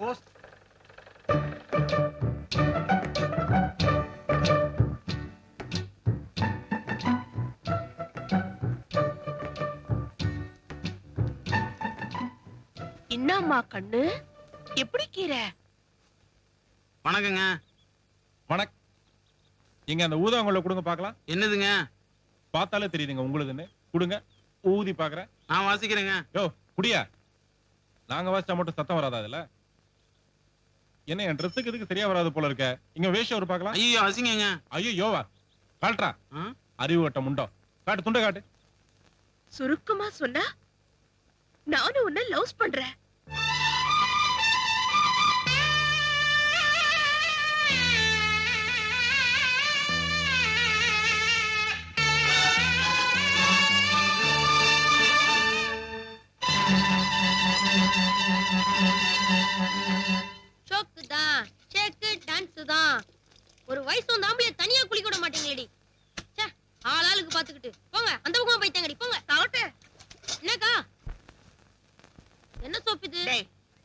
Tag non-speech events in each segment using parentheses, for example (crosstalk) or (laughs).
Post. என்னம்மா கண்ணு? எப்படி கீரை? வணக்கங்க. வணக் இங்க அந்த ஊதாங்குள்ள கொடுங்க பார்க்கலாம். என்னதுங்க? பார்த்தாலே தெரியுதுங்க உங்களுதுன்னு. கொடுங்க ஊதி பார்க்கறேன். நான் வாசிக்கிறேங்க. யோ குடியா. நாங்க வாசிச்சா மட்டும் சத்தம் வராதா அதுல? என்ன என் ட்ரெஸ்ஸுக்கு இதுக்கு சரியா வராது போல இருக்க? இங்க வேஷம் ஒரு பார்க்கலாம் ஐயோ வாசிங்கங்க ஐயோ யோவா காட்டுறா. ஆ? அறிவு வட்டம் முண்டோ. காட்டு துண்டை காட்டு. சுருக்கமா சொன்னா நானும் உன்னை லவ்ஸ் பண்றேன்.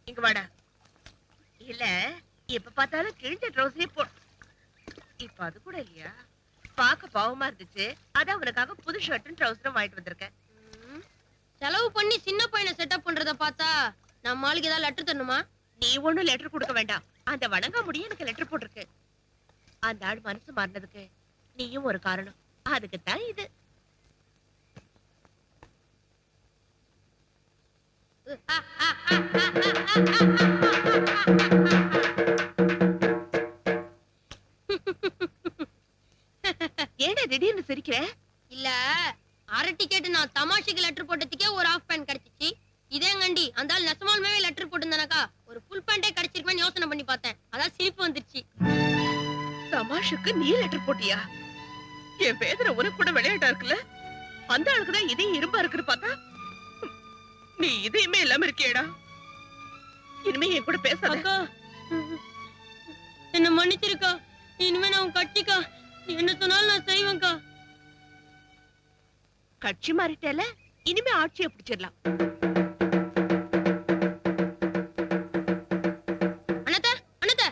இங்க வாடா. இல்ல எப்ப பார்த்தாலும் கிழிஞ்ச ட்ரௌசரே போ இப்ப அது கூட இல்லையா? பாக்க பாவமா இருந்துச்சு. அதான் உனக்காக புது ஷர்ட்டும் ட்ரௌசரும் வாங்கிட்டு வந்திருக்கேன். செலவு பண்ணி சின்ன பையனை செட்டப் பண்றத பார்த்தா நம்ம ஆளுக்கு ஏதாவது லெட்டர் தரணுமா? நீ ஒண்ணும் லெட்டர் கொடுக்க வேண்டாம். அந்த வணங்க முடிய எனக்கு லெட்டர் போட்டிருக்கு. அந்த ஆள் மனசு மாறினதுக்கு நீயும் ஒரு காரணம். அதுக்கு தான் இது (laughs) ஏன்டா திடீர்னு சிரிக்கிற? இல்ல அரை டிக்கெட் நான் தமாஷுக்கு லெட்டர் போட்டதுக்கே ஒரு ஆஃப் பேண்ட் கிடைச்சிச்சு. இதே கண்டி அந்த ஆள் நெசமாலுமே லெட்டர் போட்டிருந்தானக்கா? ஒரு ஃபுல் பேண்டே கிடைச்சிருக்குமே யோசனை பண்ணி பார்த்தேன். அதான் சிரிப்பு வந்துருச்சு. தமாஷுக்கு நீ லெட்டர் போட்டியா? என் வேதனை உனக்கு கூட விளையாட்டா இருக்குல்ல? அந்த ஆளுக்கு தான் இதே இரும்பா இருக்குன்னு பார்த்தா? நீ இதையுமே இல்லாம இருக்கியேடா. இனிமே என் கூட பேசாத. அக்கா. என்ன மன்னிச்சிருக்கா. இனிமே நான் நீ என்ன சொன்னாலும் நான் செய்வேன்க்கா. கட்சி மாறிட்டேல இனிமே ஆட்சியை பிடிச்சிடலாம். அண்ணாத்த அண்ணாத்த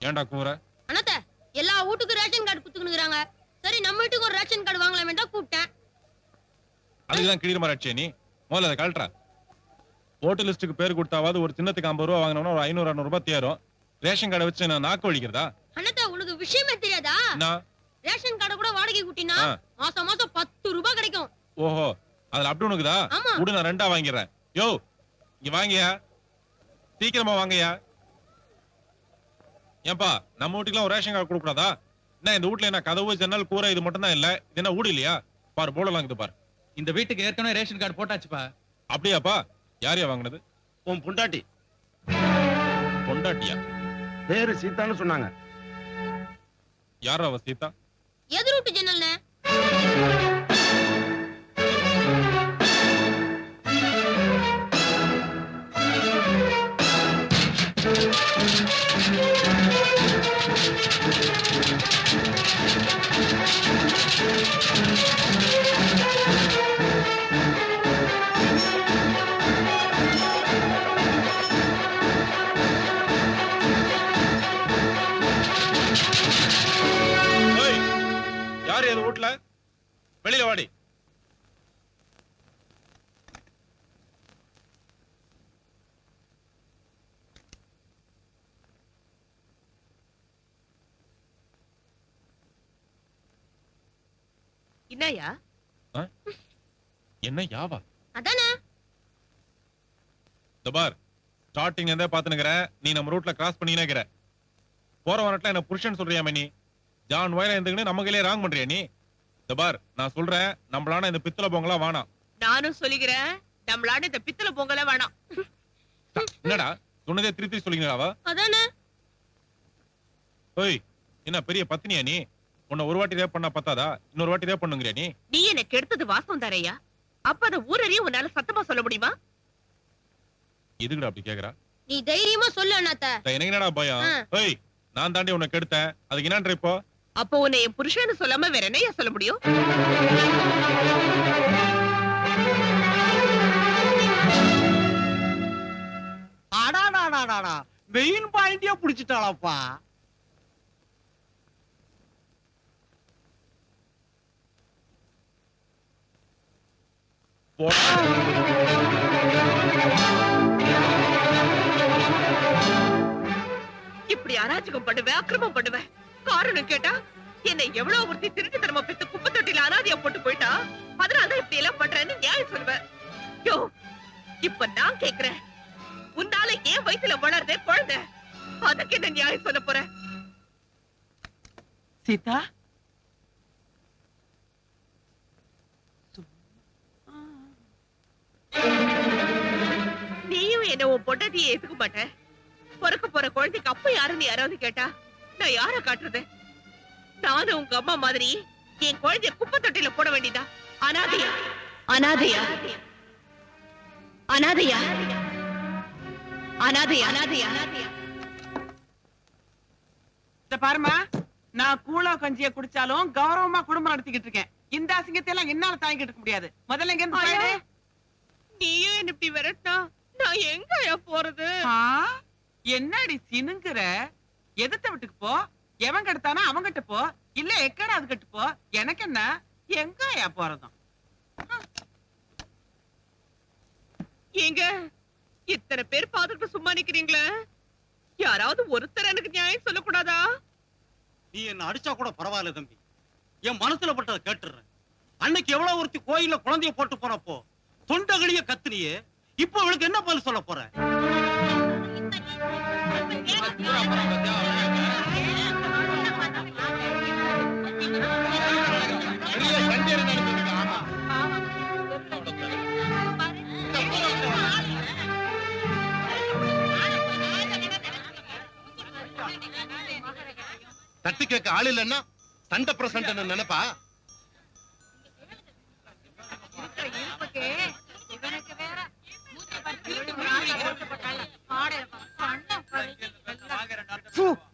ஏன்டா கூற அண்ணாத்த எல்லா வீட்டுக்கும் ரேஷன் கார்டு குத்துக்கணுங்கிறாங்க. சரி நம்ம வீட்டுக்கு ஒரு ரேஷன் கார்டு வாங்கலாமே தான் கூப்பிட்டேன். அதுக்குதான் கிளியர் மாதிரி நீ. முதல்ல அதை கழட்டுறா. ஓட்டு லிஸ்ட்டுக்கு பேர் கொடுத்தாவது ஒரு சின்னத்துக்கு ஐம்பது ரூபா வாங்கினோம்னா ஒரு ஐநூறு அறுநூறு ரூபாய் தேரும். ரேஷன் கார்டை வச்சு நான் நாக்கு வலிக்கிறதா? அண்ணாத்த உனக்கு விஷயமே தெரியாதா? நான் ரேஷன் கார்டை கூட வாடகை கூட்டினா. மாசம் மாசம் பத்து ரூபாய் கிடைக்கும். ஓஹோ அதுல அப்படி உனக்குதா? ஆமா. விடு நான் ரெண்டா வாங்கிடுறேன். யோ இங்க வாங்கயா? சீக்கிரமா வாங்கயா? ஏன்பா நம்ம வீட்டுக்குலாம் ஒரு ரேஷன் கார்டு கொடுக்கூடாதா என்ன இந்த வீட்ல என்ன கதவு ஜன்னல் கூரை இது மட்டும் தான் இல்ல? இது என்ன வீடு இல்லையா? பாரு போடலாம் இருக்குது பாரு. இந்த வீட்டுக்கு ஏற்கனவே ரேஷன் கார்டு போட்டாச்சுப்பா. அப்படியாப்பா? யாரையா வாங்கினது? உன் புண்டாட்டி. பொண்டாட்டியா? பேரு சீதான்னு சொன்னாங்க. யாரா அவ சீதா? எதிர் வீட்டு ஜன்னல்னே ஏய், என்னய்யா? என்ன யாவா? அதானே? இந்த பார் ஸ்டார்டிங்ல இருந்தே பாத்துனுக்குறேன் நீ நம்ம ரூட்ல கிராஸ் பண்ணினே இருக்கிற. போற வரட்ல என்ன புருஷன் சொல்றியா நீ ஜான் வயல இருந்துக்கிட்டு நம்ம கையிலே ராங் பண்றியா நீ? இந்த பார் நான் சொல்றேன் நம்மளான இந்த பித்தளை பொங்கலா வேணாம். நானும் சொல்லிக்கிறேன் நம்மளால இந்த பித்தளை பொங்கல வேணாம். என்னடா? சொன்னதே திருப்பி சொல்லிங்களாவா அதானே? ஓய் என்ன பெரிய பத்தினியா நீ? உன்னை ஒரு வாட்டி ரேப் பண்ணா பத்தாதா? இன்னொரு வாட்டி ரேப் பண்ணுங்கிறியா நீ? நீ எனக்கு எடுத்தது வாசம் தரையா அப்ப அந்த ஊரறிய உன்னால சத்தமா சொல்ல முடியுமா? எதுக்குடா அப்படி கேக்குறா? நீ தைரியமா சொல்லு அண்ணாத்த. எனக்கு என்னடா பயம். ஓய் நான் தாண்டி உன்னை கெடுத்தேன். அதுக்கு என்னன்ற இப்போ? அப்போ உன்னை என் புருஷன்னு சொல்லாம வேற என்னையா சொல்ல முடியும்? அடாடா அடாடாடாடா மெயின் பாயிண்டே புடிச்சிட்டாளப்பா. இப்படி அராஜகம் பண்ணுவேன் அக்கிரமம் பண்ணுவேன். காரணம் கேட்டா என்னை எவ்வளவு ஒருத்தி திருட்டு தரமா பெத்து குப்பை தொட்டில அனாதியா போட்டு போயிட்டா? அதனாலதான் இப்படி எல்லாம் பண்றேன்னு நியாயம் சொல்லுவேன். யோ இப்ப நான் கேக்குறேன். உன்னால ஏன் வயித்துல வளருதே குழந்தை. அதுக்கு என்ன நியாயம் சொல்ல போற? சீதா? நீயும் என்ன உன் பொண்டாட்டியை ஏத்துக்க மாட்ட. பிறக்க போற குழந்தைக்கு அப்ப யாருன்னு யாராவது கேட்டா நான் யார காட்டுறது? நானும் உங்க அம்மா மாதிரி என் குழந்தைய குப்பை தொட்டில போட வேண்டியதா? அனாதையா? அனாதையா? அனாதையா? அனாதையா? அனாதையா? இந்த பாருமா நான் கூழோ கஞ்சிய குடிச்சாலும் கௌரவமா குடும்பம் நடத்திக்கிட்டு இருக்கேன். இந்த அசிங்கத்தை எல்லாம் என்னால தாங்கிட்டு இருக்க முடியாது. முதல்ல போயிடு. நீயும் என்ன இப்படி விரட்டா நான் எங்கயா போறது? ஆ, என்னடி சினுங்குற? எதிர்த்த வீட்டுக்கு போ? எவன் கெடுத்தானோ அவங்கிட்ட போ. இல்ல எக்கடா அது கட்டு போ? எனக்கு என்ன? எங்கயா போறதும்? ஏங்க இத்தனை பேர் பாத்துக்கிட்டு சும்மா நிக்கிறீங்களே? யாராவது ஒருத்தர் எனக்கு நியாயம் சொல்லக்கூடாதா? நீ என்ன அடிச்சா கூட பரவாயில்ல தம்பி. என் மனசுல பட்டதை கேட்டுறேன் அன்னைக்கு எவ்வளவு ஒருத்தி கோயில்ல குழந்தைய போட்டு போனப்போ தொண்டகடிய கத்தினியே இப்போ அவளுக்கு என்ன பதில் சொல்ல போற? வெளியே தட்டி கேட்க ஆள் இல்லைன்னா சண்டை பிரசன்ட் நினைப்பா?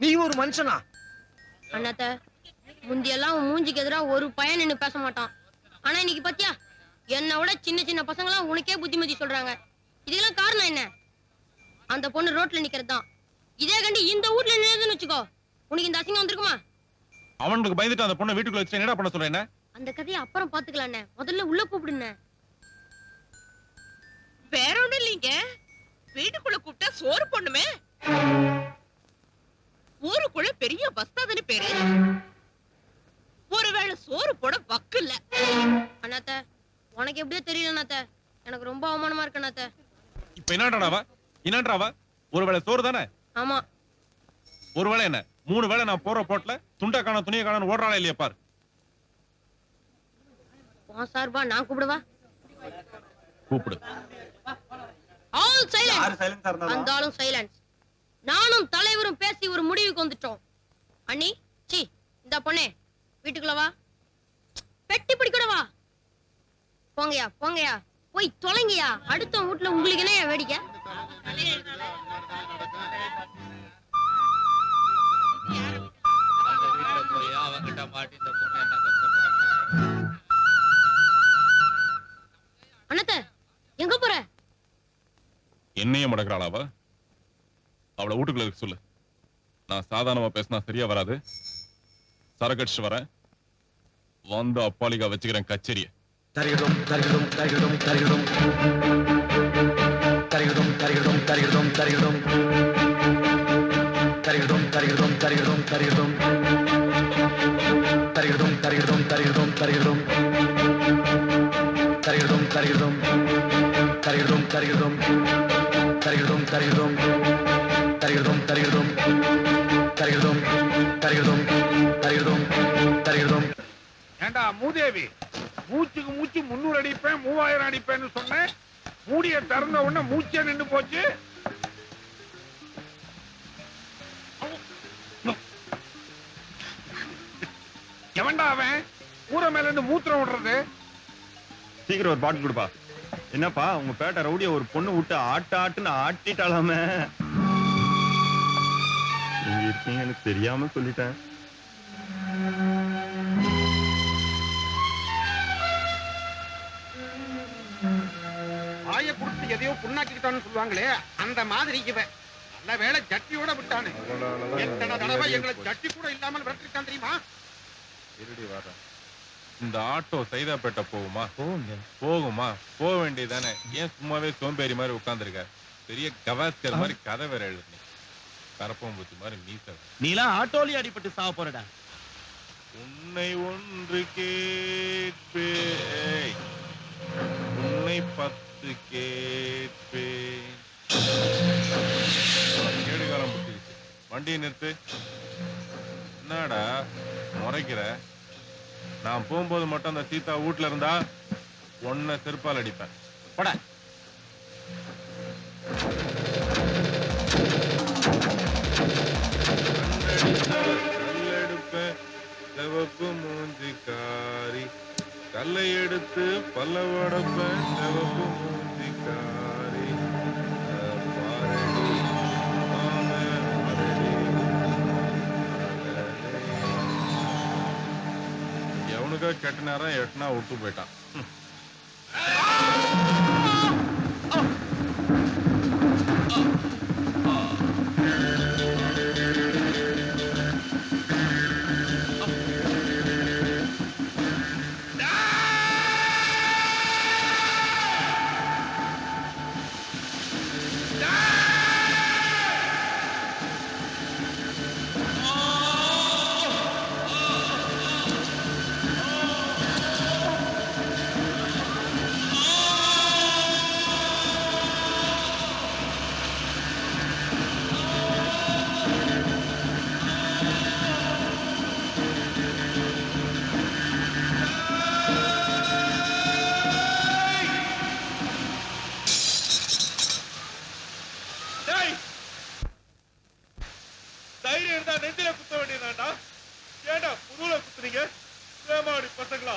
நீ ஒரு மனுஷனா? அண்ணாத்த முந்தியெல்லாம் மூஞ்சிக்கு எதிரா ஒரு பையன் நின்னு பேச மாட்டான். ஆனா இன்னைக்கு பாத்தியா? என்னை விட சின்ன சின்ன பசங்க எல்லாம் உனக்கே புத்திமதி சொல்றாங்க. இதுக்கெல்லாம் காரணம் என்ன? அந்த பொண்ணு ரோட்ல நிக்கிறது தான் இதே கண்டி இந்த வீட்ல நின்னுதுன்னு வச்சுக்கோ. உனக்கு இந்த அசிங்கம் வந்திருக்குமா? அவனுக்கு பயந்துட்டு அந்த பொண்ணை வீட்டுக்குள்ள வச்சு என்னடா பண்ண சொல்ற என்ன? அந்த கதையை அப்புறம் பாத்துக்கலாண்ணே முதல்ல உள்ள கூப்பிடுண்ணே. வேற ஒண்ணும் இல்லைங்க. வீட்டுக்குள்ள கூப்பிட்டா சோறு பொண்ணுமே ஊருக்குள்ள பெரிய பஸ்தாதுன்னு பேரு. ஒருவேளை சோறு போட வக்கு இல்ல. அண்ணாத்த உனக்கு எப்படியோ தெரியல அண்ணாத்த. எனக்கு ரொம்ப அவமானமா இருக்கு அண்ணாத்த. இப்ப என்னன்றாவா என்னன்றாவா ஒருவேளை சோறு தானே? ஆமா. ஒருவேளை என்ன? மூணு வேளை நான் போற போட்ல துண்டை காண துணியை காண ஓடுறாளா இல்லையா பார்? உன் சார்பா நான் கூப்பிடுவா? கூப்பிடு. ஆல் சைலன்ஸ் அந்த ஆளும் சைலன்ஸ் நானும் தலைவரும் பேசி ஒரு முடிவுக்கு வந்துட்டோம். அண்ணி சி இந்த பொண்ணே வீட்டுக்குள்ள வா. பெட்டி பிடிக்கூட வா. போங்கயா போங்கயா போய் தொலைங்கயா அடுத்த வீட்டுல உங்களுக்கு என்ன வேடிக்கை? அவங்கிட்ட மாட்டி இந்த பொண்ணு என்ன கஷ்டப்பட அண்ணாத்த எங்க போற? என்னையே மடக்கிறாளாவா அவளை வீட்டுக்குள்ள இருக்க சொல்லு. நான் சாதாரணமா பேசினா சரியா வராது. சரக்கடிச்சு வரேன். வந்து அப்பாலிகா வச்சுக்கிறேன் கச்சேரிய. தருகிறோம் தருகிறோம் தருகிறோம் தருகிறோம். தருகிறோம் தருகிறோம் தருகிறோம் தருகிறோம். தருகிறோம் தருகிறோம் தருகிறோம் தருகிறோம். தருகிறோம் தருகிறோம் தருகிறோம் தருகிறோம். தருகிறோம் தருகிறோம். தருகிறோம் தருகிறோம் தருகிறோம் தருகிறோம் தருகிறோம் தருகிறோம் தருகிறோம் தருகிறோம் தருகிறோம் தருகிறோம் ஏண்டா மூதேவி? மூச்சுக்கு மூச்சு முன்னூறு அடிப்பேன் மூவாயிரம் அடிப்பேன்னு சொன்னேன். மூடிய திறந்த உடனே மூச்சே நின்னு போச்சு. எவன்டா அவன்? ஊரை மேல இருந்து மூத்திரம் விடுறது. சீக்கிரம் ஒரு பாட்டு கொடுப்பா. என்னப்பா உங்க பேட்டை ரவுடிய ஒரு பொண்ணு விட்டு ஆட்டு ஆட்டுன்னு ஆட்டிட்டாலாமே? நீங்க இருக்கீங்கன்னு தெரியாம சொல்லிட்டேன். ஆய குடுத்து எதையோ புண்ணாக்கிட்டான்னு சொல்லுவாங்களே அந்த மாதிரி இவன் நல்ல வேளை ஜட்டியோட விட்டானே. எத்தனை தடவை எங்களை ஜட்டி கூட இல்லாமல் விரட்டிருக்கான் தெரியுமா? இருடி வர்றேன் இந்த ஆட்டோ சைதாப்பேட்டை போகுமா? போங்க போகுமா? போக வேண்டியதானே ஏன் சும்மாவே சோம்பேறி மாதிரி உட்காந்துருக்க பெரிய கவாஸ்கர் மாதிரி கதை வேற எழுதுனீ கரப்பம்பூச்சி மாதிரி மீச நீலாம் ஆட்டோலி அடிபட்டு சாவ போறடா. உன்னை ஒன்று கேட்பேன். உன்னை பத்து கேட்பேன். கேடுகாலம் புட்டிருச்சு வண்டியை நிறுத்து. என்னடா முறைக்கிற? நான் போகும்போது மட்டும் அந்த சீதா வீட்ல இருந்தா ஒன்ன செருப்பால் அடிப்பேன். பட. கல்லெடுப்பேன் மூஞ்சி மூஞ்சிக்காரி. கல்லை எடுத்து பல்லவடப்ப செவப்பு சிவப்பு மூஞ்சிக்காரி. எவனுக்கோ கெட்ட நேரம் எட்டுனா விட்டு போயிட்டான் குத்துறீங்க ஏமாடி பசங்களா?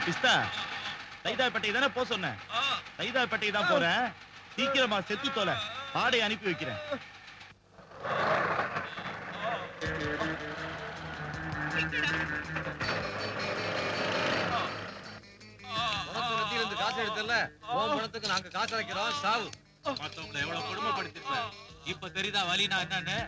பிஸ்தா? சைதாப்பேட்டை தானே போக சொன்னேன் சைதாப்பேட்டை தான் போறேன் சீக்கிரமா செத்து தொலை. ஆடை அனுப்பி வைக்கிறேன். காசு எடுத்தல உன் பணத்துக்கு நாங்க காசு வைக்கிறோம் சாவு. மத்தவங்களை எவ்வளவு கொடுமைப்படுத்திருக்க இப்ப தெரியுதா வலினா என்னன்னு?